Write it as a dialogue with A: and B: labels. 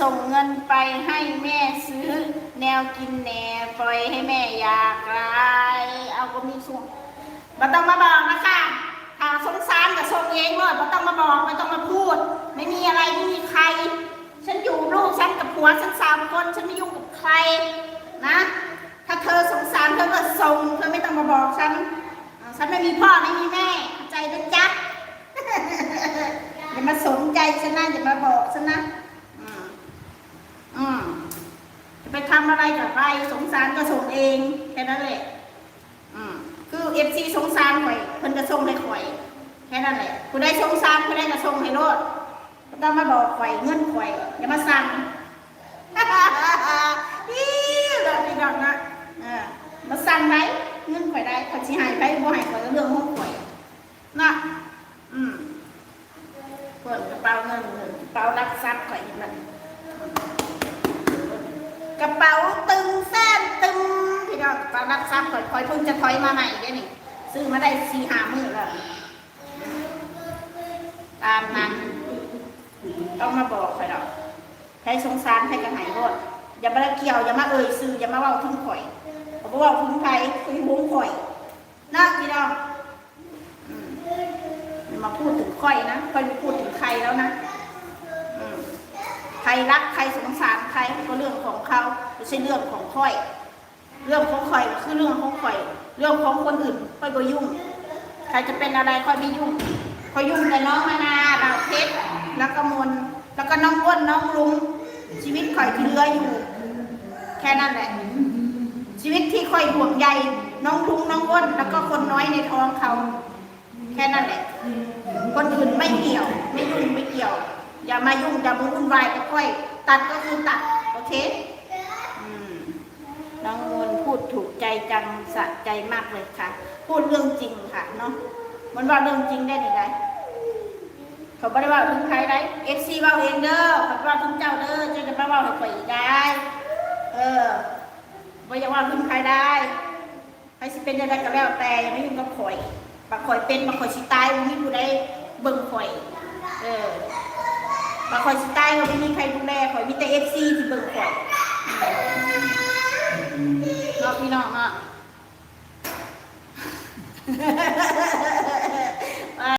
A: ส่งเงินไปให้แม่ซื้อ แนวกินแหน่ปล่อยให้แม่อยากไรเอาก็มีส่วนไม่ต้องมาบอกนะคะหาสงสารกับส่งเองเลยไม่ต้องมาบอกไม่ต้องมาพูด ไม่มีอะไรไม่มีใคร ฉันอยู่ลูกฉันกับผัวฉันสามคนฉันไม่ยุ่งกับใครนะ ถ้าเธอสงสารเธอก็ส่งเธอไม่ต้องมาบอกฉันฉันไม่มีพ่อไม่มีแม่เข้าใจนะจ๊ะอย่ามาสนใจฉันนะอย่ามาบอกฉันนะ อืมอืมจะไป ทำอะไรกับใครสงสารก็ส่งเองแค่นั้นแหละอืมคือเอฟซีสงสารข่อยเพิ่นก็ส่งให้ข่อยแค่นั้นแหละผู้ใดสงสารผู้ใดก็ส่งให้โลดบ่ต้องมาบอกข่อยเงินข่อยอย่ามาสั่งอีเราพี่น้องนะเออมาสั่งไหมเงินข่อยได้ข่อยสิหายไปบ่หายข่อยก็เรื่องของข่อยนะอืมเปิดกระเป๋าเงินเงินกระเป๋ารับทรัพย์ข่อยนี่มันกระเป๋าตึงแส้นตึงพี่ น้องกระเป๋ารับทรัพย์ข่อยข่อยเพิ่งจะถอยมาใหม่เด้นี่ซื้อมาได้สี่ห้ามือแล้วตามนั้นต้องมาบอกข่อยดอกใครสงสารใครกระหายโทษอย่ามาเกี่ยวอย่ามาเอ่ยซื้ออย่ามาเว่าทิ้งข่อยเพราะว่าทิ้งใครทิ้งบุ้งข่อยนะพี่น้องมาพูดถึงข่อยนะข่อยไม่พูดถึงใครแล้วนะใครรักใครสงสารใครก็เรื่องของเขาไม่ใช่เรื่องของข่อย เรื่องของข่อยคือเรื่องของข่อย เรื่องของคนอื่นข่อยก็ยุ่ง ใครจะเป็นอะไรข่อยไม่ยุ่งข่อยยุ่งแต่น้องมานาดาวเพชรแล้วก็มนแล้วก็น้องอ้วนน้องลุงชีวิตข่อยที่เหลืออยู่ แค่นั้นแหละ ชีวิตที่ข่อยห่วงใยน้องลุงน้องอ้วนแล้วก็คนน้อยในท้องเขาแค่นั้นแหละ คนอื่นไม่เกี่ยว ไม่ยุ่งไม่เกี่ยว อย่ามายุ่งอย่ามาวุ่นวายกับข่อย ตัดก็คือตัด โอเค น้องมนพูดถูกใจจังสะใจมากเลยค่ะ พูดเรื่องจริงค่ะเนาะมันว่าเรื่องจริงได้ยังไงเขาไม่ได้ว่าถึงใครได้เอฟซีว่าเองเด้อเขาว่าถึงเจ้าเด้อจะจะมาว่าให้ข่อยอีกได้ เออไม่อยากว่าถึงใครได้ใครสิเป็นอะไก็แล้วแต่ยังไม่ยุ่งกับข่อยบางข่อยเป็นบางข่อยสิตายบ่มีผู้ใดเบิ่งข่อย เออบางข่อยสิตายก็ไม่มีใครดูแลข่อยมีแต่เอฟซีที่เบิ่งข่อย พี่น้องเนาะ